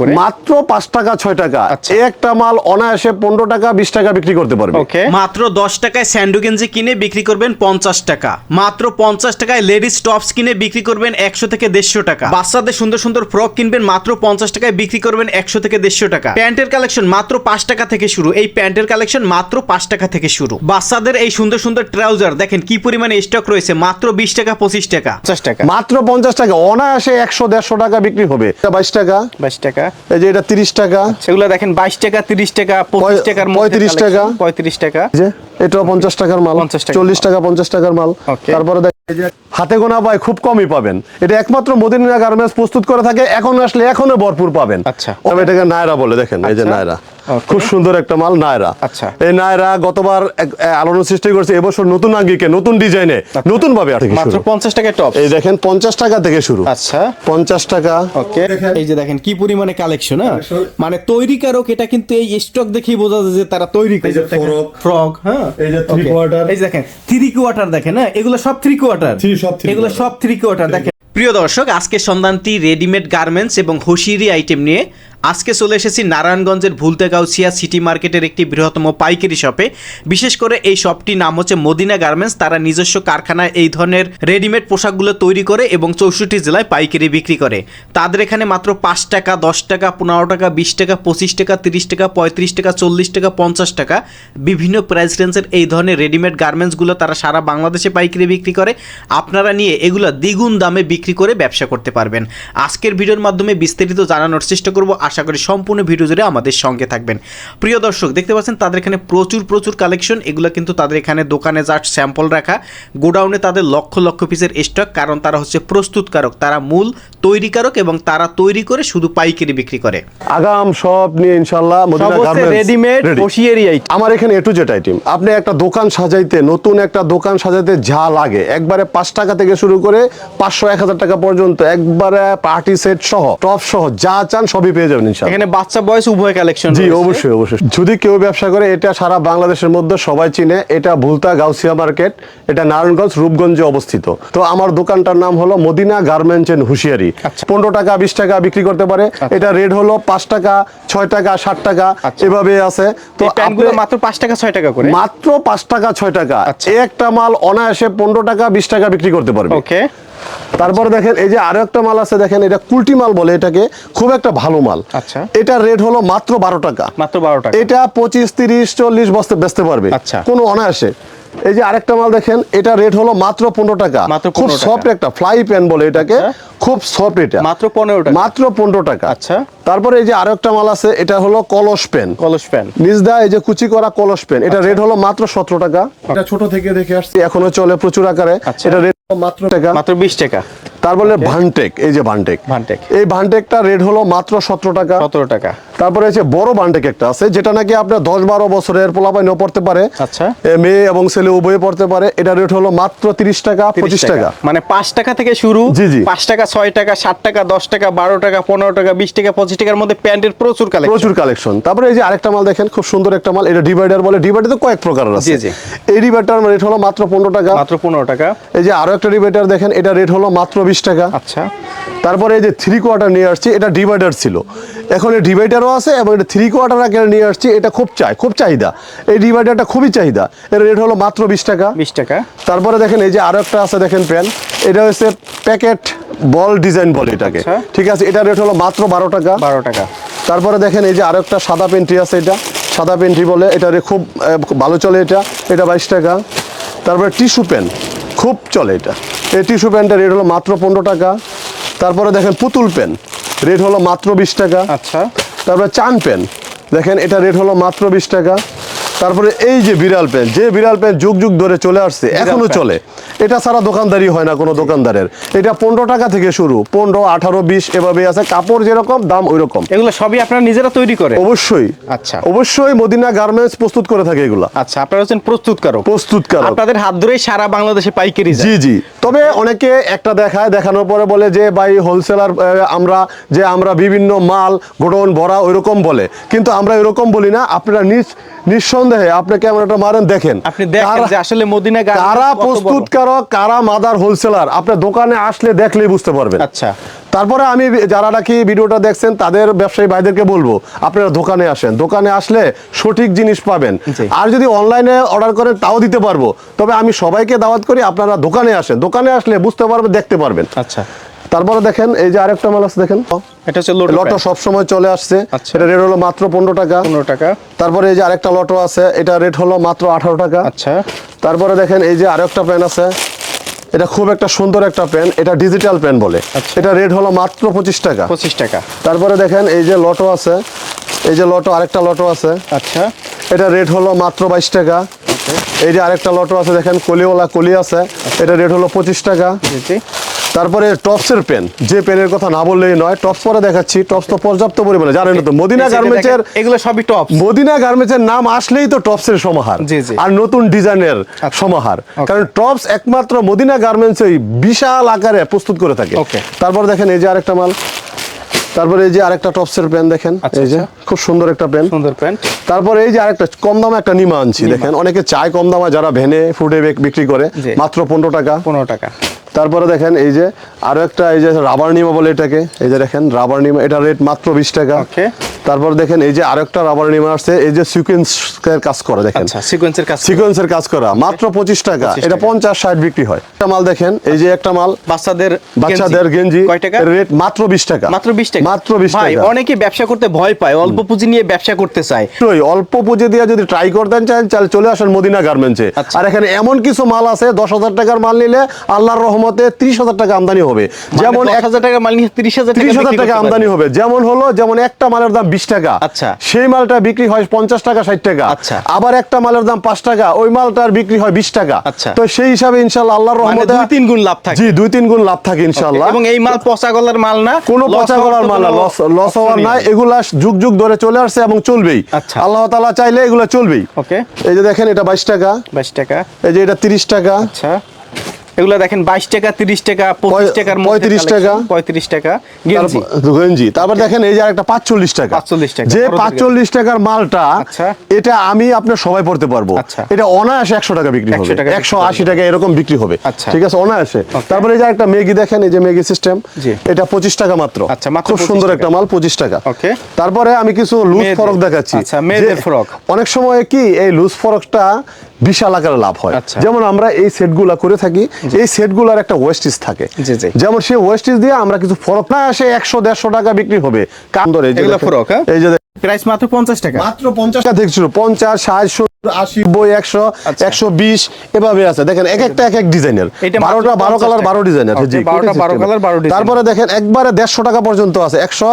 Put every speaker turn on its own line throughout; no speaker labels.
করে?
মাত্র পাঁচ টাকা ছয় টাকা।
আচ্ছা।
একটা মাল অনায়াসে পনেরো টাকা বিশ টাকা বিক্রি করতে পারবে।
মাত্র দশ টাকায় স্যান্ডু গেঞ্জি কিনে বিক্রি করবেন পঞ্চাশ টাকা। মাত্র পঞ্চাশ টাকায় লেডিস টপস কিনে বিক্রি করবেন একশো থেকে দেড়শো টাকা। বাচ্চাদের সুন্দর সুন্দর ফ্রক কিনবেন মাত্র পঞ্চাশ টাকায় বিক্রি করবেন একশো থেকে দেড়শো টাকা। প্যান্টের কালেকশন মাত্র পাঁচ টাকা থেকে শুরু। এই প্যান্টের কালেকশন মাত্র পাঁচ টাকা থেকে শুরু। বাচ্চাদের এই সুন্দর সুন্দর ট্রাউজার দেখেন কি পরিমাণে স্টক রয়েছে মাত্র বিশ টাকা পঁচিশ টাকা।
পঞ্চাশ টাকা।
মাত্র পঞ্চাশ টাকা অনায়াসে একশো দেড়শো টাকা বিক্রি হবে। বাইশ টাকা।
বাইশ টাকা।
এই যে এটা তিরিশ টাকা।
সেগুলো দেখেন বাইশ টাকা তিরিশ টাকা পঁচিশ
পঁয়-
টাকার
পঁয়ত্রিশ টাকা।
পঁয়ত্রিশ টাকা।
যে এটাও পঞ্চাশ টাকার মাল।
50
চল্লিশ টাকা পঞ্চাশ টাকার মাল। তারপরে দেখ- এই যে হাতে গোনা পায় খুব কমই পাবেন। এটা একমাত্র মদিনা গার্মেন্টস প্রস্তুত করে থাকে এখন আসলে এখনও ভরপুর পাবেন।
আচ্ছা।
তবে এটাকে নায়রা বলে দেখেন এই যে
আচ্ছা।
নায়রা। খুব সুন্দর একটা মাল নায়রা।
আচ্ছা।
এই নায়রা গতবার আলোড়ন সৃষ্টি করছে এবছর নতুন আঙ্গিকে নতুন ডিজাইনে নতুন ভাবে আর কি
মাত্র
শুরু।
পঞ্চাশ টাকা টপ
এই দেখেন পঞ্চাশ টাকা থেকে শুরু।
আচ্ছা।
পঞ্চাশ টাকা।
ওকে এই যে দেখেন কি পরিমাণে কালেকশন হ্যাঁ? মানে তৈরি কারক এটা কিন্তু এই স্টক দেখেই বোঝা যায় যে তারা তৈরি করে ফ্রক হ্যাঁ?
এই যে
Okay.
quarter।
এই দেখেন থ্রি কোয়ার্টার দেখেন হ্যাঁ? এগুলো সব থ্রি কোয়ার্টার এগুলো সব থ্রি কোয়ার্টার দেখেন।
প্রিয় দর্শক আজকে সন্ধানটি রেডিমেড গার্মেন্টস এবং হোসিরি আইটেম নিয়ে আজকে চলে এসেছি নারায়ণগঞ্জের ভুলতেগাউছিয়া সিটি মার্কেটের একটি বৃহত্তম পাইকারি শপে। বিশেষ করে এই শপটির নাম হচ্ছে মদিনা গার্মেন্টস। তারা নিজস্ব কারখানায় এই ধরনের রেডিমেড পোশাকগুলো তৈরি করে এবং চৌষট্টি জেলায় পাইকারি বিক্রি করে। তাদের এখানে মাত্র পাঁচ টাকা, দশ টাকা, পনেরো টাকা, বিশ টাকা, পঁচিশ টাকা, তিরিশ টাকা, পঁয়ত্রিশ টাকা, চল্লিশ টাকা, পঞ্চাশ টাকা বিভিন্ন প্রাইস রেঞ্জের এই ধরনের রেডিমেড গার্মেন্টসগুলো তারা সারা বাংলাদেশে পাইকারি বিক্রি করে। আপনারা নিয়ে এগুলো দ্বিগুণ দামে বিক্রি করে ব্যবসা করতে পারবেন। আজকের ভিডিওর মাধ্যমে বিস্তারিত জানানোর চেষ্টা করব। আশা করি সম্পূর্ণ ভিডিও জুড়ে আমাদের সঙ্গে থাকবেন। প্রিয় দর্শক দেখতে পাচ্ছেন তাদের এখানে প্রচুর প্রচুর কালেকশন এগুলো কিন্তু তাদের এখানে দোকানে জাস্ট স্যাম্পল রাখা। গোডাউনে তাদের লক্ষ লক্ষ পিসের স্টক কারণ তারা হচ্ছে প্রস্তুতকারক। তারা মূল তৈরিকারক এবং তারা তৈরি করে শুধু পাইকারি বিক্রি করে।
আগাম সব নিয়ে গার্মেন্টস
রেডিমেড
ready।
আইটেম
আমার এখানে এ টু জেড আইটেম আপনি একটা দোকান সাজাইতে নতুন একটা দোকান সাজাইতে যা লাগে একবারে পাঁচ টাকা থেকে শুরু করে পাঁচশো এক হাজার টাকা পর্যন্ত একবারে পার্টি সেট সহ টপ সহ যা চান সবই পেয়ে যাবেন। ইনশাল্লাহ
এখানে বাচ্চা বয়স উভয় কালেকশন
জি অবশ্যই অবশ্যই। যদি কেউ ব্যবসা করে এটা সারা বাংলাদেশের মধ্যে সবাই চিনে। এটা ভুলতা গাউসিয়া মার্কেট এটা নারায়ণগঞ্জ রূপগঞ্জে অবস্থিত। তো আমার দোকানটার নাম হলো মদিনা গার্মেন্টস এন্ড হুশিয়ারি।
আচ্ছা।
পনেরো টাকা বিশ টাকা বিক্রি করতে পারে। এটা রেট হলো পাঁচ টাকা ছয় টাকা ষাট টাকা
আচ্ছা।
এভাবে আছে।
তো মাত্র পাঁচ টাকা ছয় টাকা করে?
মাত্র পাঁচ টাকা ছয় টাকা।
আচ্ছা।
একটা মাল অনায়াসে পনেরো টাকা বিশ টাকা বিক্রি করতে পারবে।
ওকে।
তারপরে দেখেন এই যে আরও একটা মাল আছে দেখেন এটা কুলটি মাল বলে এটাকে খুব একটা ভালো মাল।
আচ্ছা।
এটা রেট হলো মাত্র বারো টাকা।
মাত্র বারো টাকা।
এটা পঁচিশ তিরিশ চল্লিশ বস্তে বেচতে পারবে।
আচ্ছা।
কোনো অনায়াসে। এই যে আরেকটা মাল দেখেন এটা রেট হলো মাত্র পনেরো টাকা।
মাত্র
খুব সফট একটা ফ্লাই প্যান বলে এটাকে
আচ্ছা।
খুব সফট এটা।
মাত্র পনেরো টাকা।
মাত্র পনেরো টাকা।
আচ্ছা।
তারপরে এই যে আরও একটা মাল আছে এটা হলো কলস পেন
কলস প্যান
নিজদা এই যে কুচি করা কলস পেন
আচ্ছা।
এটা রেট হলো মাত্র সতেরো টাকা। এটা ছোট থেকে দেখে আসছি। এখনও চলে প্রচুর আকারে।
আচ্ছা।
এটা রেট মাত্র টাকা।
মাত্র বিশ টাকা।
তারপরে ভানটেক এই যে ভানটেক
ভানটেক।
এই ভানটেকটা রেট হলো মাত্র সতেরো টাকা।
সতেরো টাকা।
তারপরে হচ্ছে বড় ভানটেক একটা আছে যেটা নাকি আপনার দশ বারো বছরের পোলাপাইনও পড়তে পারে।
আচ্ছা।
মেয়ে এবং ছেলে উভয়ে পড়তে পারে। এটা রেট হলো মাত্র তিরিশ টাকা পঁচিশ টাকা।
মানে পাঁচ টাকা থেকে শুরু
জি, জি।
পাঁচ টাকা ছয় টাকা সাত টাকা দশ টাকা বারো টাকা পনেরো টাকা বিশ টাকা পঁচিশ টাকার মধ্যে প্যান্টের প্রচুর কালেকশন
প্রচুর কালেকশন তারপরে এই যে আরেকটা মাল দেখেন খুব সুন্দর একটা মাল। এটা ডিভাইডার বলে ডিভাইডার তো কয়েক প্রকার আছে।
জি, জি।
এই ডিভাইডার রেট হলো মাত্র পনেরো টাকা।
মাত্র পনেরো টাকা।
এই যে আরও একটা ডিভাইডার দেখেন এটা রেট হলো মাত্র বিশ টাকা।
আচ্ছা।
তারপরে এই যে থ্রি কোয়ার্টার নিয়ে আসছি এটা ডিভাইডার ছিল। এখন এই ডিভাইডারও আছে এবং এটা থ্রি কোয়ার্টার আকারে নিয়ে আসছি এটা খুব চাই খুব চাহিদা। এই ডিভাইডারটা খুবই চাহিদা। এর রেট হলো মাত্র বিশ টাকা।
বিশ টাকা।
তারপরে দেখেন এই যে আরও একটা আছে দেখেন প্যান এটা হচ্ছে প্যাকেট বল ডিজাইন বলে এটাকে।
আচ্ছা।
ঠিক আছে এটা রেট হলো মাত্র বারো টাকা।
বারো টাকা।
তারপরে দেখেন এই যে আরও একটা সাদা পেন্ট্রি আছে এটা। সাদা পেন্ট্রি বলে এটা খুব খুব ভালো চলে এটা। এটা বাইশ টাকা। তারপরে টিস্যু পেন খুব চলে এটা। এই টিস্যু প্যান্টের রেট হলো মাত্র পনেরো টাকা। তারপরে দেখেন পুতুল পেন রেট হলো মাত্র বিশ টাকা।
আচ্ছা।
তারপরে চান পেন দেখেন এটা রেট হলো মাত্র বিশ টাকা। তারপরে এই যে বিড়াল পেন যে বিড়াল পেন যুগ যুগ ধরে চলে আসছে
এখনও
চলে। এটা ছাড়া দোকানদারি হয় না কোনো দোকানদারের। এটা পনেরো টাকা থেকে শুরু পনেরো আঠারো বিশ এভাবে আছে কাপড় যেরকম দাম ওই রকম
এগুলো সবই আপনারা নিজেরা তৈরি করে?
অবশ্যই।
আচ্ছা।
অবশ্যই মদিনা গার্মেন্টস প্রস্তুত করে থাকে এগুলো।
আচ্ছা আপনারা হচ্ছেন প্রস্তুতকারক।
প্রস্তুতকারক
আপনাদের হাত ধরেই সারা বাংলাদেশে পাইকারি
জি জি। তবে অনেকে একটা দেখায় দেখানোর পরে বলে যে ভাই হোলসেলার আমরা যে আমরা বিভিন্ন মাল গোডাউন ভরা ওইরকম বলে। কিন্তু আমরা এরকম বলি না। আপনারা নিঃসন্দেহে আপনি ক্যামেরাটা মারেন দেখেন।
আপনি দেখেন যে আসলে মদিনা
কারা
কত বড়।
কারা মাদার হোলসেলার? আপনি দোকানে আসলে দেখলেই বুঝতে পারবেন।
আচ্ছা।
তারপরে আমি যারা নাকি ভিডিওটা দেখছেন তাদের ব্যবসায়ী ভাইদেরকে বলব আপনারা দোকানে আসেন। দোকানে আসলে সঠিক জিনিস পাবেন। আর যদি অনলাইনে অর্ডার করেন তাও দিতে পারব। তবে আমি সবাইকে দাওয়াত করি আপনারা দোকানে আসেন। দোকানে আসলে বুঝতে পারবেন দেখতে পারবেন।
আচ্ছা।
তারপরে দেখেন এই যে আরেকটা মাল আছে দেখেন।
এটা হচ্ছে লোটো
লটো সব সময় চলে আসছে।
আচ্ছা।
এটা রেট হলো মাত্র পনেরো টাকা।
পনেরো টাকা।
তারপরে এই যে আরেকটা লটো আছে এটা রেট হলো মাত্র আঠারো টাকা।
আচ্ছা।
তারপরে দেখেন এই যে আরেকটা পেন আছে এটা খুব একটা সুন্দর একটা পেন এটা ডিজিটাল পেন বলে।
আচ্ছা।
এটা রেট হলো মাত্র পঁচিশ টাকা।
পঁচিশ টাকা।
তারপরে দেখেন এই যে লটো আছে এই যে লটো আরেকটা লটো আছে।
আচ্ছা।
এটা রেট হলো মাত্র বাইশ টাকা। এই যে আরেকটা লটো আছে দেখেন কলিওয়ালা কলি আছে এটা রেট হলো পঁচিশ টাকা। তারপরে টপসের পেন। যে পেনের কথা না বললেই নয় টপস পরে দেখাচ্ছি। টপস তো পর্যাপ্ত পরিমাণে জানেন তো মদিনা গার্মেন্টসের
এগুলো সবই টপ
মদিনা গার্মেন্টসের নাম আসলেই তো টপসের সমাহার। আর নতুন ডিজাইনের সমাহার। কারণ টপস একমাত্র মদিনা গার্মেন্টস গার্মেন্টসই বিশাল আকারে প্রস্তুত করে থাকে. তারপর দেখেন এই যে আরেকটা মাল। তারপরে এই যে আরেকটা টপসের পেন দেখেন
আচ্ছা,
এই যে
আচ্ছা।
খুব সুন্দর একটা পেন।
সুন্দর প্যান্ট
তারপরে এই যে আরেকটা কম দামে একটা নিমা আনছি দেখেন অনেকে চায় কম দামে যারা ভেনে ফুডে বিক্রি করে। মাত্র পনেরো টাকা।
পনেরো টাকা।
তারপরে দেখেন এই যে আরও একটা এই যে রাবার নিমা বলে এটাকে এই যে দেখেন রাবার নিমা এটা রেট মাত্র বিশ টাকা। তারপর দেখেন এই যে আরেকটা রাবার নিমা আসছে এই যে সিকোয়েন্স কাজ করে দেখেন।
আচ্ছা সিকোয়েন্সের কাজ
সিকোয়েন্সের কাজ করা মাত্র পঁচিশ টাকা। এটা পঞ্চাশ ষাট বিক্রি হয়। একটা মাল দেখেন এই যে একটা মাল
বাচ্চাদের
বাচ্চাদের গেঞ্জি
কয় টাকা?
রেট মাত্র বিশ টাকা।
মাত্র বিশ টাকা।
মাত্র বিশ টাকা।
অনেকে ব্যবসা করতে ভয় পায় অল্প পুঁজি নিয়ে ব্যবসা করতে চায়।
অল্প পুঁজি দিয়ে যদি ট্রাই করতেন চান তাহলে চলে আসেন মদিনা গার্মেন্টসে
আচ্ছা।
আর এখানে এমন কিছু মাল আছে দশ হাজার টাকার মাল নিলে আল্লাহর রহমতে ত্রিশ হাজার টাকা আমদানি হবে। যেমন
যেমন এক হাজার টাকা মাল নিয়ে তিরিশ হাজার
ত্রিশ হাজার টাকা আমদানি হবে। যেমন হলো যেমন একটা মালের দাম বিশ টাকা।
আচ্ছা।
সেই মালটা বিক্রি হয় পঞ্চাশ টাকা ষাট টাকা।
আচ্ছা।
আবার একটা মালের দাম পাঁচ টাকা ওই মালটার বিক্রি হয় বিশ টাকা।
আচ্ছা।
তো সেই হিসাবে ইনশাল্লাহ আল্লাহর
মানে
রহমতে
দুই তিন গুণ লাভ থাকে।
জি দুই তিন গুণ লাভ থাকে ইনশাল্লাহ
এবং এই মাল পচা গলার মাল না
কোনো পচা
গলার
মাল না লস লস হওয়ার নাই। এগুলা যুগ যুগ ধরে চলে আসছে এবং চলবেই।
আচ্ছা।
আল্লাহ তাআলা চাইলে এগুলা চলবেই।
ওকে
এই যে দেখেন এটা বাইশ টাকা।
বাইশ টাকা।
এই যে এটা তিরিশ টাকা।
আচ্ছা। এগুলো দেখেন বাইশ টাকা তিরিশ টাকা পঁচিশ টাকার
পঁয়ত্রিশ টাকা।
পঁয়ত্রিশ টাকা গেঞ্জি।
তারপর- দেখেন এই যে একটা পাঁচচল্লিশ টাকা।
45 টাকা,
যে পাঁচচল্লিশ টাকার মালটা
আচ্ছা।
এটা আমি আপনার সবাই পড়তে পারব।
আচ্ছা।
এটা অনায়াসে একশো টাকা বিক্রি হবে। একশো আশি টাকা এরকম বিক্রি হবে।
আচ্ছা।
ঠিক আছে? অনায়াসে। তারপরে এই যে একটা মেগি দেখেন এই যে মেগি সিস্টেম এটা পঁচিশ টাকা মাত্র।
আচ্ছা,
খুব সুন্দর একটা মাল পঁচিশ টাকা। তারপরে আমি কিছু লুজ ফরক দেখাচ্ছি।
আচ্ছা,
অনেক সময় কি এই লুজ ফরকটা বিশাল আকারে লাভ হয়
আচ্ছা।
যেমন আমরা এই সেটগুলা করে থাকি এই সেটগুলার একটা ওয়েস্টিজ থাকে। যেমন সেই ওয়েস্টিজ দিয়ে আমরা কিছু ফরক না আসে একশো দেড়শো টাকা বিক্রি হবে কান ধরে এই যে
ফরক, হ্যাঁ?
এই যে
প্রাইস মাত্র পঞ্চাশ টাকা
মাত্র পঞ্চাশ টাকা দেখছিল পঞ্চাশ ষাট আশি বই একশো
আচ্ছা।
একশো বিশ এভাবে আছে দেখেন এক একটা এক এক ডিজাইনের বারোটা বারো কালার বারো ডিজাইনের
Okay,
জি
12টা
কোটি
12
system।
Colour, 12 design.
তারপরে দেখেন একবারে দেড়শো টাকা পর্যন্ত আছে একশো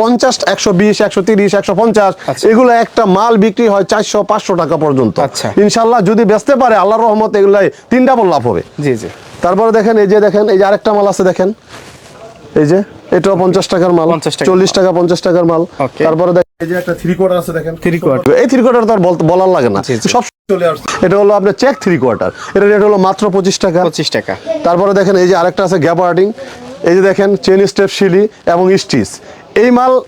পঞ্চাশ একশো বিশ একশো তিরিশ একশো পঞ্চাশ
আচ্ছা।
এগুলো একটা মাল বিক্রি হয় চারশো পাঁচশো টাকা পর্যন্ত।
আচ্ছা।
ইনশাল্লাহ যদি বেচতে পারে আল্লাহর রহমত এগুলাই তিন ডাবল লাভ হবে।
জি জি।
তারপরে দেখেন এই যে দেখেন এই যে আরেকটা মাল আছে দেখেন। এই যে এটাও পঞ্চাশ টাকার মাল।
50
চল্লিশ টাকা পঞ্চাশ টাকার মাল। তারপরে দেখেন এই যে একটা থ্রি কোয়ার্টার আছে দেখেন।
থ্রি কোয়ার্টার
এই থ্রি কোয়ার্টার তো আর বলার লাগে না। সব চলে আসছে। এটা হলো আপনার চেক থ্রি কোয়ার্টার এটা রেট হলো মাত্র পঁচিশ টাকা।
পঁচিশ টাকা।
তারপরে দেখেন এই যে আরেকটা আছে গ্যাপ আর্টিং এই যে দেখেন চেন স্টেপ শিলি এবং স্টিচ এই মাল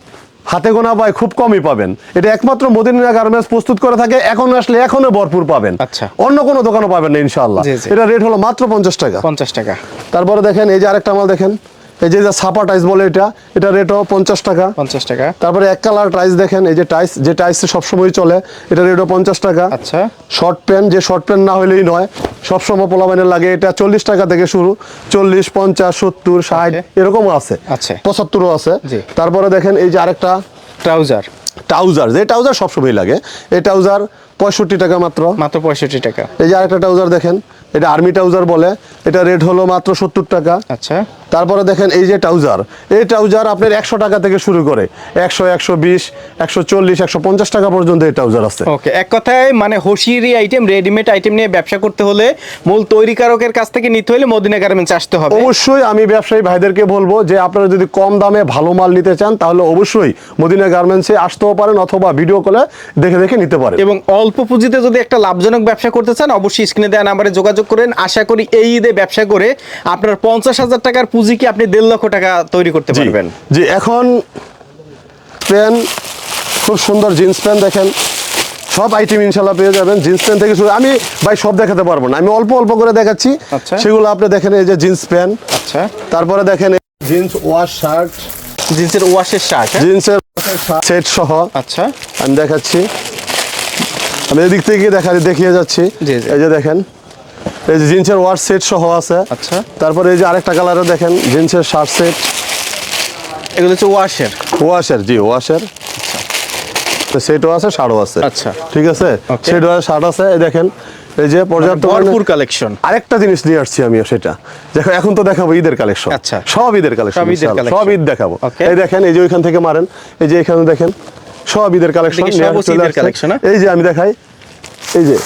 হাতে গোনা পায় খুব কমই পাবেন। এটা একমাত্র মদিনা গার্মেন্টস প্রস্তুত করে থাকে এখন আসলে এখনও ভরপুর পাবেন।
আচ্ছা।
অন্য কোনো দোকানও পাবেন না ইনশাআল্লাহ।
জি।
এটা রেট হলো মাত্র পঞ্চাশ টাকা।
পঞ্চাশ টাকা।
তারপরে দেখেন এই যে আরেকটা মাল দেখেন। এই যে সাপা টাইস বলে এটা এটা রেটও পঞ্চাশ টাকা।
পঞ্চাশ টাকা।
তারপরে এক কালার টাইস দেখেন এই যে টাইস যে টাইস সবসময় চলে এটা রেটও পঞ্চাশ টাকা।
আচ্ছা।
শর্ট প্যান্ট যে শর্ট প্যান্ট না হলেই নয় সবসময় পোলাবানের লাগে এটা চল্লিশ টাকা থেকে শুরু চল্লিশ পঞ্চাশ সত্তর ষাট. এরকমও আছে।
আচ্ছা।
পঁচাত্তরও আছে।
জি।
তারপরে দেখেন এই যে আরেকটা
ট্রাউজার
ট্রাউজার যে ট্রাউজার সবসময় লাগে। এই ট্রাউজার পঁয়ষট্টি টাকা মাত্র।
মাত্র পঁয়ষট্টি টাকা।
এই যে আরেকটা ট্রাউজার দেখেন এটা আর্মি ট্রাউজার বলে এটা রেট হলো মাত্র সত্তর টাকা।
আচ্ছা।
তারপরে দেখেন এই যে ট্রাউজার। এই ট্রাউজার আপনার একশো টাকা থেকে শুরু করে একশো একশো বিশ একশো চল্লিশ একশো পঞ্চাশ টাকা পর্যন্ত এই ট্রাউজার আছে।
ওকে এক কথায় মানে হোশিয়ারি আইটেম রেডিমেড আইটেম নিয়ে ব্যবসা করতে হলে মূল তৈরিকারকের কাছ থেকে নিতে হলে মদিনা গার্মেন্টস আসতে হবে।
অবশ্যই আমি ব্যবসায়ী ভাইদেরকে বলব যে আপনারা যদি কম দামে ভালো মাল নিতে চান তাহলে অবশ্যই মদিনা গার্মেন্টসে আসতেও পারেন অথবা ভিডিও কলে দেখে দেখে নিতে পারেন।
এবং অল্প পুঁজিতে যদি একটা লাভজনক ব্যবসা করতে চান অবশ্যই স্ক্রিনে দেওয়া নাম্বারে যোগাযোগ করেন। আশা করি এই ঈদে ব্যবসা করে আপনার পঞ্চাশ হাজার টাকার পুঁজিকে আপনি দেড় লক্ষ টাকা তৈরি করতে পারবেন।
জি এখন প্যান্ট খুব সুন্দর জিন্স প্যান্ট দেখেন। সব আইটেম ইনশাল্লাহ পেয়ে যাবেন। জিন্স প্যান্ট থেকে শুরু আমি ভাই সব দেখাতে পারব না। আমি অল্প অল্প করে দেখাচ্ছি।
আচ্ছা।
সেগুলো আপনি দেখেন এই যে জিন্স প্যান্ট।
আচ্ছা।
তারপরে দেখেন জিন্স ওয়াশ শার্ট।
জিন্সের ওয়াশের শার্ট হ্যাঁ?
জিন্সের সেট সহ।
আচ্ছা।
আমি দেখাচ্ছি। আমি এদিক থেকে দেখা দেখিয়ে যাচ্ছি। এই যে দেখেন। এই যে জিন্সের সেট সহ আছে।
আচ্ছা।
তারপরে এই যে আরেকটা কালারে দেখেন জিন্সের শার্ট সেট
এগুলো হচ্ছে ওয়াশের
ওয়াশের জি ওয়াশের সেটও আছে শার্টও আছে।
আচ্ছা।
ঠিক আছে?
Okay.
সেট শার্ট আছে এই দেখেন এই যে পর্যাপ্ত
ভরপুর কালেকশন
আরেকটা জিনিস নিয়ে আসছি আমি সেটা। দেখো এখন তো দেখাবো ঈদের কালেকশন
আচ্ছা।
সব ঈদের কালেকশন
সব
ঈদ দেখাবো। এই দেখেন এই যে ওইখান থেকে মারেন এই যে এখানে দেখেন সব ঈদের কালেকশন
হ্যাঁ?
এই যে আমি দেখাই এই যে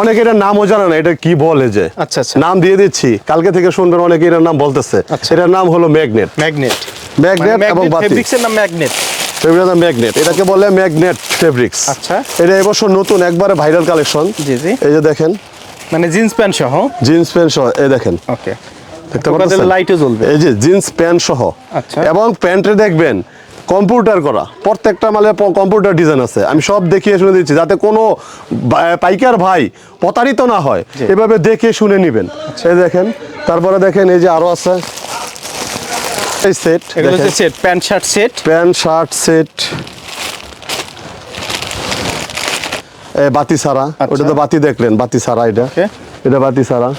অনেকে এটার নামও জানে না এটা কি বলে যে।
আচ্ছা, আচ্ছা।
নাম দিয়ে দিচ্ছি। কালকে থেকে শুনবেন অনেকে এটার নাম বলতেছে।
আচ্ছা।
এটার নাম হলো ম্যাগনেট।
ম্যাগনেট।
ম্যাগনেট এবং বাতি।
ফেব্রিক্সের নাম ম্যাগনেট।
এটার ম্যাগনেট। এটাকে বলে ম্যাগনেট ফেব্রিক্স।
আচ্ছা।
এটা এবছর নতুন একবারে ভাইরাল কালেকশন।
জি, জি।
এই যে দেখেন।
মানে জিন্স প্যান্ট সহ?
জিন্স প্যান্ট সহ এই দেখেন।
ওকে।
দেখতে পাচ্ছেন?
লাইটও জ্বলবে।
এই যে জিন্স প্যান্ট সহ।
আচ্ছা।
এবং প্যান্টে দেখবেন কম্পিউটার করা। প্রত্যেকটা মালে কম্পিউটার ডিজাইন আছে। আমি সব দেখিয়ে শুনে দিচ্ছি যাতে কোনো পাইকার ভাই প্রতারিত না হয় এভাবে দেখে শুনে নেবেন। এই দেখেন তারপরে দেখেন এই যে আরও আছে। এই set
set pant shirt set
pant shirt set বাতি ছাড়া।
আচ্ছা।
ওটা তো বাতি দেখলেন বাতি সারা এটা. এটা বাতি ছাড়া।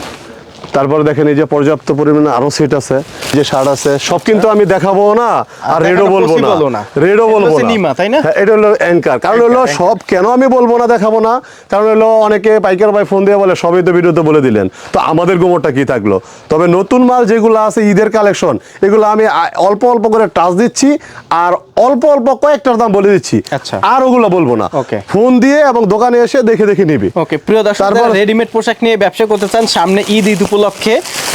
তারপরে দেখেন এই যে পর্যাপ্ত পরিমাণে আরও সেট আছে যে শার্ট আছে সব কিন্তু আমি দেখাবো না আর রেডও বলব না। রেডও বলব না।
তাই না?
হ্যাঁ, এটা হলো অ্যাঙ্কার কারণ হলো সব কেন আমি বলব না দেখাবো না? কারণ হলো অনেকে পাইকার ভাই ফোন দিয়ে বলে সবই তো ভিডিওতে বলে দিলেন। তো আমাদের গোমরটা কি থাকল? তবে নতুন মাল যেগুলো আছে ঈদের কালেকশন এগুলো আমি অল্প অল্প করে টাচ দিচ্ছি আর অল্প অল্প কয়েকটার দাম বলে দিচ্ছি।
আচ্ছা।
আর ওগুলো বলব না. ফোন দিয়ে এবং দোকানে এসে দেখে দেখে নিবি।
ওকে প্রিয় দর্শক রেডিমেড পোশাক নিয়ে ব্যবসা করতে চান সামনে ঈদ ঈদ উপলক্ষে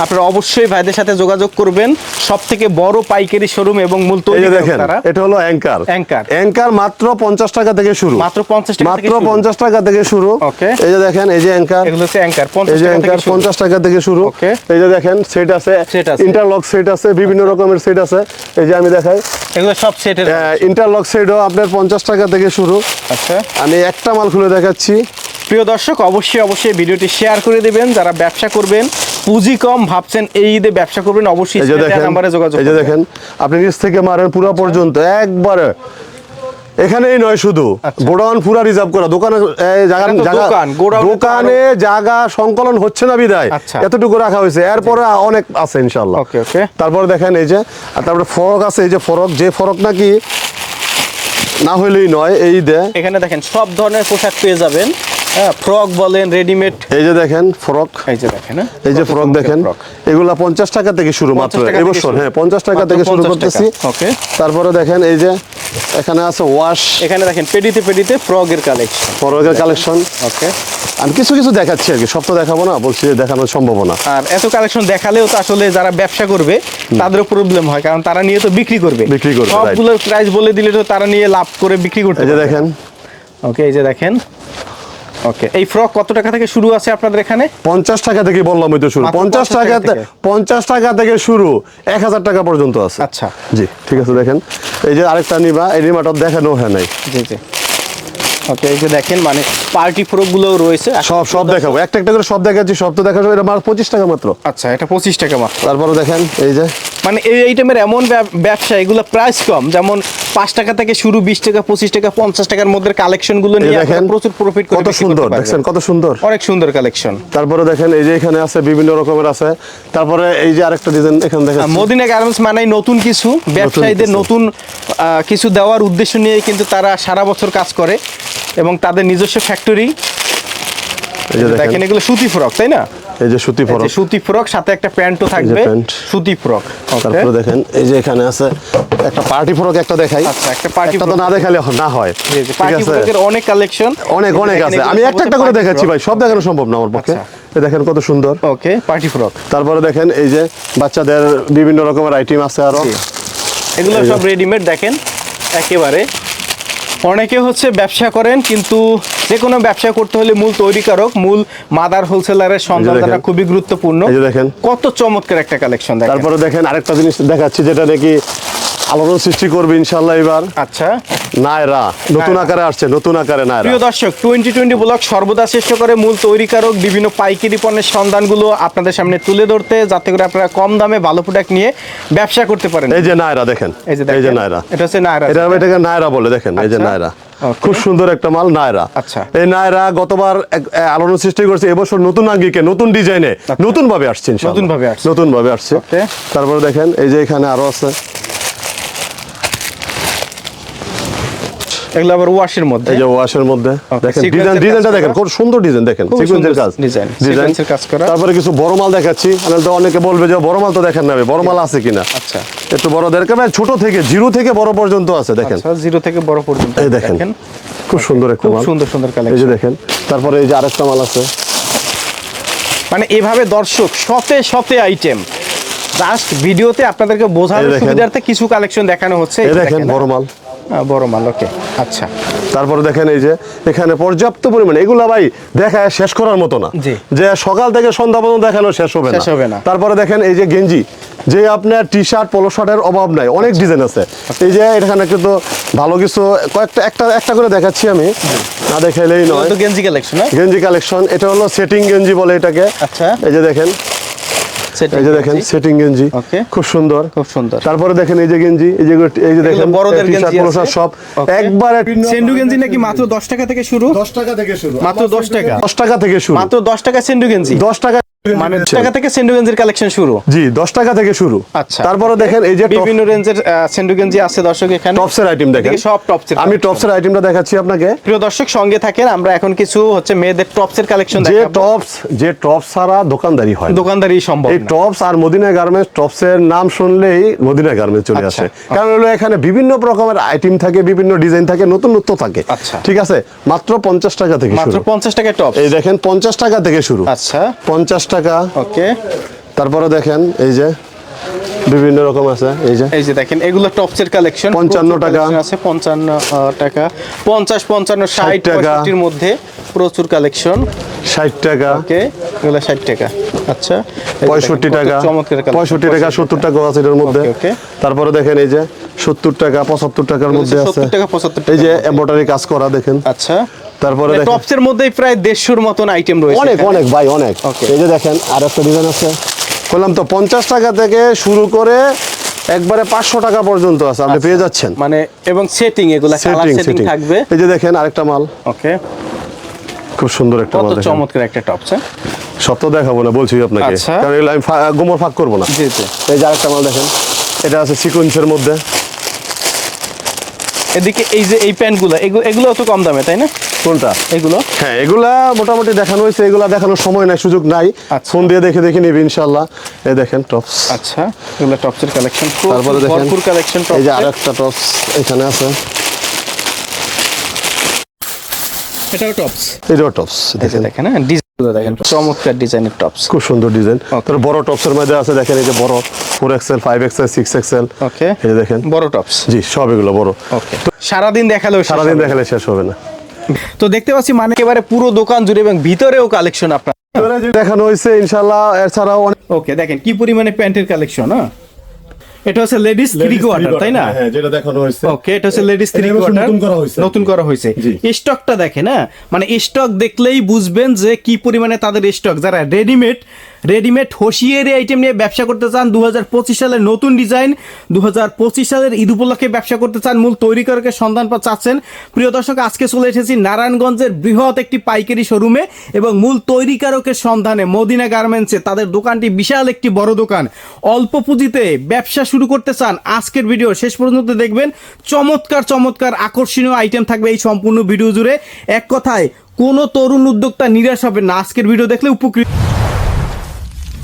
আপনারা অবশ্যই ভাইদের সাথে যোগাযোগ করবেন। সব থেকে বড় পাইকারি শোরুম এবং মূল তৈরি
দেখেন এটা হলো অ্যাঙ্কার
Anchor।
অ্যাঙ্কার মাত্র পঞ্চাশ টাকা থেকে শুরু।
মাত্র 50 টাকা
মাত্র
শুরু।
পঞ্চাশ টাকা থেকে শুরু. এই যে দেখেন এই যে অ্যাঙ্কার
এগুলো হচ্ছে টাকা থেকে শুরু।
পঞ্চাশ টাকা থেকে শুরু।
Okay.
এই যে দেখেন সেট আছে। ইন্টারলক সেট আছে বিভিন্ন রকমের সেট আছে। এই যে আমি দেখাই।
এগুলো সব সেটের
ইন্টারলক সেটও আপনার পঞ্চাশ টাকা থেকে শুরু।
আচ্ছা।
আমি একটা মাল খুলে দেখাচ্ছি।
প্রিয় দর্শক অবশ্যই অবশ্যই ভিডিওটি শেয়ার করে দিবেন। যারা ব্যবসা করবেন পুঁজি কম ভাবছেন এই ঈদে ব্যবসা করবেন অবশ্যই নাম্বারে যোগাযোগ
এই যে দেখেন আপনি নিচ থেকে মারেন পুরো পর্যন্ত একবারে। এখানেই নয় শুধু
আচ্ছা।
গোডাউন পুরা রিজার্ভ করা দোকানে
দোকান,
জায়গা সংকলন হচ্ছে না বিদায়।
আচ্ছা।
এতটুকু রাখা হয়েছে এরপরে অনেক আছে ইনশাল্লাহ
Okay, okay.
তারপর দেখেন এই যে আর তারপরে ফরক আছে এই যে ফরক যে ফরক নাকি না হইলেই নয় এই দে
এখানে দেখেন সব ধরনের পোশাক পেয়ে যাবেন। হ্যাঁ ফ্রক বলেন রেডিমেড
এই যে দেখেন ফরক।
এই যে দেখেন হ্যাঁ
এই যে ফ্রক দেখেন। এগুলা পঞ্চাশ টাকা থেকে শুরু মাত্র এবছর হ্যাঁ পঞ্চাশ টাকা থেকে শুরু করতেছি।
okay.
তারপরে দেখেন এই যে এখানে আছে ওয়াশ
এখানে দেখেন পেডিতে পেডিতে ফ্রকের কালেকশন
ফরকের কালেকশন
ওকে।
আমি কিছু কিছু দেখাচ্ছি আর কি সব তো দেখাবো না বলছি দেখানো সম্ভব না
আর এত কালেকশন দেখালেও তো আসলে যারা ব্যবসা করবে তাদেরও প্রবলেম হয় কারণ তারা নিয়ে তো বিক্রি করবে।
বিক্রি করবে.
সবগুলোর প্রাইস বলে দিলে তো তারা নিয়ে লাভ করে বিক্রি করতে
এই যে দেখেন।
ওকে এই যে দেখেন। ওকে এই ফ্রক কত টাকা থেকে শুরু আছে আপনাদের এখানে?
পঞ্চাশ টাকা থেকে বললাম ওই তো শুরু। পঞ্চাশ
50 টাকা
টাকা
থেকে?
পঞ্চাশ টাকা থেকে শুরু। এক হাজার টাকা পর্যন্ত আছে।
আচ্ছা।
জি ঠিক আছে দেখেন। এই যে আরেকটা নিবা এই নিমাটা দেখানো হয় নাই।
জি জি। ওকে এই যে দেখেন মানে পার্টি ফ্রকগুলোও রয়েছে।
সব সব দেখাবো। একটা একটা করে সব দেখাচ্ছি সব তো দেখাবো এটা মাত্র পঁচিশ টাকা মাত্র।
আচ্ছা এটা পঁচিশ টাকা মাত্র।
তারপরে দেখেন এই যে।
মানে এই আইটেমের এমন ব্যবসা এগুলো প্রাইস কম। যেমন পাঁচ টাকা থেকে শুরু বিশ টাকা পঁচিশ টাকা পঞ্চাশ টাকার মধ্যে
কালেকশনগুলো
নিয়ে
দেখেন
প্রচুর প্রফিট
কত সুন্দর দেখছেন কত সুন্দর।
অনেক সুন্দর কালেকশন
তারপরে দেখেন এই যে এখানে আছে বিভিন্ন রকমের আছে। তারপরে এই যে আরেকটা ডিজাইন এখানে দেখেন
মদিনা গার্মেন্টস মানে নতুন কিছু। ব্যবসায়ীদের নতুন কিছু দেওয়ার উদ্দেশ্য নিয়ে কিন্তু তারা সারা বছর কাজ করে। এবং তাদের নিজস্ব ফ্যাক্টরি দেখেন। এগুলো সুতি ফ্রক তাই না?
এই যে সুতি ফরক
সুতি ফ্রক সাথে একটা প্যান্টও থাকবে। সুতি ফ্রক
তারপরে দেখেন এই যে এখানে আছে একটা পার্টি ফ্রক একটা দেখাই।
আচ্ছা একটা পার্টি
তো না দেখালে না হয়।
পার্টি ফ্রকের অনেক কালেকশন
অনেক অনেক আছে। আমি একটা একটা করে দেখাচ্ছি ভাই সব দেখানো সম্ভব না আমার পক্ষে।
আচ্ছা।
এই দেখেন কত সুন্দর।
ওকে পার্টি ফ্রক
তারপরে দেখেন এই যে বাচ্চাদের বিভিন্ন রকমের আইটেম আছে
আরও। এগুলো সব রেডিমেড দেখেন একেবারে। অনেকে হচ্ছে ব্যবসা করেন কিন্তু যে কোনো ব্যবসা করতে হলে মূল তৈরিকারক মূল মাদার হোলসেলারের সন্ধানটা। খুবই গুরুত্বপূর্ণ
দেখেন।
কত চমৎকার একটা কালেকশন
তারপরে দেখেন আরেকটা জিনিস দেখাচ্ছি যেটা নাকি আলোড়ন সৃষ্টি করবে ইনশাল্লাহ এবার।
আচ্ছা।
নায়রা নতুন আকারে আসছে নতুন আকারে নায়রা।
প্রিয় দর্শক টোয়েন্টি টোয়েন্টি ব্লগ সর্বদা চেষ্টা করে মূল তৈরিকারক বিভিন্ন পাইকারি পণ্যের সন্ধানগুলো আপনাদের সামনে তুলে ধরতে যাতে করে আপনারা কম দামে ভালো প্রোডাক্ট নিয়ে ব্যবসা করতে পারেন।
এই যে নায়রা দেখেন
এই যে
এই যে নায়রা।
এটা হচ্ছে নায়রা
এটা এটাকে নায়রা বলে দেখেন এই যে
আচ্ছা।
নায়রা। খুব সুন্দর একটা মাল নায়রা।
আচ্ছা।
এই নায়রা গতবার আলোড়ন সৃষ্টি করেছে এবছর নতুন আঙ্গিকে নতুন ডিজাইনে নতুন ভাবে আসছে ইনশাআল্লাহ।
নতুন ভাবে আসছে।
নতুন ভাবে আসছে. তারপরে দেখেন এই যে এখানে আরও আছে।
এগুলো আবার ওয়াশের মধ্যে।
এই যে ওয়াশের মধ্যে। দেখেন ডিজাইন ডিজাইনটা দেখেন সুন্দর ডিজাইন দেখেন সিকোয়েন্সের কাজ। ডিজাইন
এর কাজ করা।
তারপরে কিছু বড় মাল দেখাচ্ছি। নাহলে তো অনেকে বলবে যে বড় মাল তো দেখেন না বড় মাল আছে কিনা?
আচ্ছা।
একটু বড় ভাই, ছোট থেকে জিরো থেকে বড় পর্যন্ত আছে দেখেন।
আচ্ছা জিরো থেকে বড় পর্যন্ত
এই দেখেন খুব সুন্দর একটা
খুব
মাল।
সুন্দর সুন্দর
এই যে দেখেন তারপরে এই যে আরেকটা মাল আছে।
মানে এভাবে দর্শক শতে শতে আইটেম জাস্ট ভিডিওতে আপনাদেরকে বোঝানোর। সুবিধার্থে কিছু কালেকশন দেখানো হচ্ছে।
এই দেখেন। বড় মাল।
বড় মাল ওকে আচ্ছা।
তারপরে দেখেন এই যে এখানে পর্যাপ্ত পরিমাণে এগুলা ভাই দেখা শেষ করার মতো না। যে সকাল থেকে সন্ধ্যা পর্যন্ত দেখানো শেষ হবে
শেষ হবে না।
তারপরে দেখেন এই যে গেঞ্জি যে আপনার টি শার্ট পোলো শার্টের অভাব নাই অনেক ডিজাইন আছে। এই যে এখানে কিন্তু ভালো কিছু কয়েকটা একটা একটা করে দেখাচ্ছি আমি। না দেখাইলেই নয়।
তো গেঞ্জি কালেকশন
গেঞ্জি কালেকশন এটা হলো সেটিং গেঞ্জি বলে এটাকে।
আচ্ছা।
এই যে দেখেন এই যে দেখেন সেটিং গেঞ্জি। খুব সুন্দর।
খুব সুন্দর।
তারপরে দেখেন এই যে গেঞ্জি এই যে এই যে দেখেন
বড়দের গেঞ্জি
সব। একবার
সেন্ডু গেঞ্জি নাকি মাত্র দশ টাকা থেকে শুরু?
দশ টাকা থেকে শুরু।
মাত্র 10 টাকা?
দশ টাকা থেকে শুরু।
মাত্র দশ টাকা সেন্ডু গেঞ্জি?
দশ টাকা
মানে টাকা থেকে সেন্ডু কালেকশন শুরু?
জি দশ টাকা থেকে শুরু।
আচ্ছা।
তারপরে দেখেন এই যে
বিভিন্ন রেঞ্জের সেন্ডু আছে দর্শক এখানে।
টপসের আইটেম দেখেন।
সব টপসের
আমি টপসের আইটেমটা দেখাচ্ছি আপনাকে।
প্রিয় দর্শক সঙ্গে থাকেন আমরা এখন কিছু হচ্ছে মেয়েদের টপসের কালেকশন
যে টপস যে টপস ছাড়া দোকানদারি হয়
দোকানদারি সম্ভব
এই টপস আর মদিনা গার্মেন্টস টপসের নাম শুনলেই মদিনা গার্মেন্টস চলে
আচ্ছা,
আসে। কারণ হলো এখানে বিভিন্ন রকমের আইটেম থাকে বিভিন্ন ডিজাইন থাকে নতুন নতুন থাকে।
আচ্ছা।
ঠিক আছে? মাত্র পঞ্চাশ টাকা থেকে
মাত্র
শুরু।
পঞ্চাশ টাকা টপ
এই দেখেন পঞ্চাশ টাকা থেকে শুরু।
আচ্ছা।
পঞ্চাশ টাকা।
ওকে।
তারপরে দেখেন এই যে বিভিন্ন রকম আছে এই যে।
এই যে দেখেন এগুলো টপসের কালেকশন
55 টাকা।
আছে পঞ্চান্ন আহ, টাকা। পঞ্চাশ পঞ্চান্ন ষাট
টাকা।
এর মধ্যে প্রচুর কালেকশন
ষাট টাকা।
ওকে এগুলো ষাট টাকা। আচ্ছা
পঁয়ষট্টি টাকা। পঁয়ষট্টি টাকা সত্তর টাকা। আছে এটার মধ্যে. তারপরে দেখেন এই যে সত্তর টাকা পঁচাত্তর টাকার মধ্যে আছে।
70 টাকা, 75 টাকা
এই যে। এম্বয়ডারি কাজ করা দেখেন।
আচ্ছা।
তারপরে দেখেন।
টপসের মধ্যেই প্রায় দেড়শোর মতন আইটেম রয়েছে
অনেক অনেক ভাই অনেক। এই যে দেখেন আর একটা ডিজাইন আছে। বললাম তো পঞ্চাশ টাকা থেকে শুরু করে একবারে পাঁচশো টাকা পর্যন্ত আছে। আপনি পেয়ে যাচ্ছেন।
মানে এবং সেটিং এগুলা
সেটিং
থাকবে।
এই যে দেখেন আরেকটা মাল।
ওকে।
খুব সুন্দর একটা মাল
চমৎকার একটা হ্যাঁ
সব তো দেখাবো না বলছি আপনাকে।
আচ্ছা।
কারণ এগুলো আমি গোমর ফাঁক করব না।
জি জি।
এই যে আরেকটা মাল দেখেন এটা আছে সিকোয়েন্সের মধ্যে।
এদিকে এই যে এই প্যান্টগুলো এগুলো তো কম দামে তাই না?
কোনটা?
এগুলো?
হ্যাঁ এগুলা মোটামুটি দেখানো হয়েছে এগুলা দেখানোর সময় নাই সুযোগ নাই।
আচ্ছা।
ফোন দিয়ে দেখে দেখে নিবি ইনশাল্লাহ এই দেখেন টপস।
আচ্ছা এগুলো টপসের কালেকশন
তারপরে দেখেন
কালেকশন
এই যে আরেকটা টপস এখানে আছে।
এটাও টপস
এটাও টপস দেখেন।
দেখেন হ্যাঁ দেখেন চমৎকার ডিজাইনের টপস
খুব সুন্দর ডিজাইন তার বড় টপসের মধ্যে আছে দেখেন এই যে বড় four XL five XL six XL
okay
এই দেখেন।
বড় টপস
জি সব এগুলো বড়।
ওকে সারাদিন দেখালেও
সারাদিন দেখালে শেষ হবে না।
তো দেখতে পাচ্ছি মানে একেবারে পুরো দোকান জুড়ে এবং ভিতরেও কালেকশন আপনার।
দেখানো হয়েছে ইনশাল্লাহ এছাড়াও অনেক
ওকে দেখেন কি পরিমাণে প্যান্টের কালেকশন হ্যাঁ? এটা হচ্ছে লেডিস থ্রি কোয়ার্টার তাই না?
হ্যাঁ যেটা দেখানো হয়েছে।
ওকে এটা হচ্ছে লেডিস থ্রি কোয়ার্টার
নতুন করা হয়েছে।
নতুন করা হয়েছে। স্টকটা দেখেন না মানে স্টক দেখলেই বুঝবেন যে কি পরিমাণে তাদের স্টক যারা রেডিমেড রেডিমেড হোসিয়ারি আইটেম নিয়ে ব্যবসা করতে চান দু হাজার পঁচিশ সালের নতুন ডিজাইন দু হাজার পঁচিশ সালের ঈদ উপলক্ষে ব্যবসা করতে চান, মূল তৈরিকারকের সন্ধান পা চাচ্ছেন। প্রিয় দর্শক, আজকে চলে এসেছি নারায়ণগঞ্জের বৃহৎ একটি পাইকারি শোরুমে এবং মূল তৈরিকারকের সন্ধানে মদিনা গার্মেন্টসে তাদের দোকানটি বিশাল একটি বড় দোকান। অল্প পুঁজিতে ব্যবসা শুরু করতে চান আজকের ভিডিও শেষ পর্যন্ত দেখবেন, চমৎকার চমৎকার আকর্ষণীয় আইটেম থাকবে এই সম্পূর্ণ ভিডিও জুড়ে। এক কথায়, কোনো তরুণ উদ্যোক্তা নিরাশ হবে না। আজকের ভিডিও দেখলে উপকৃত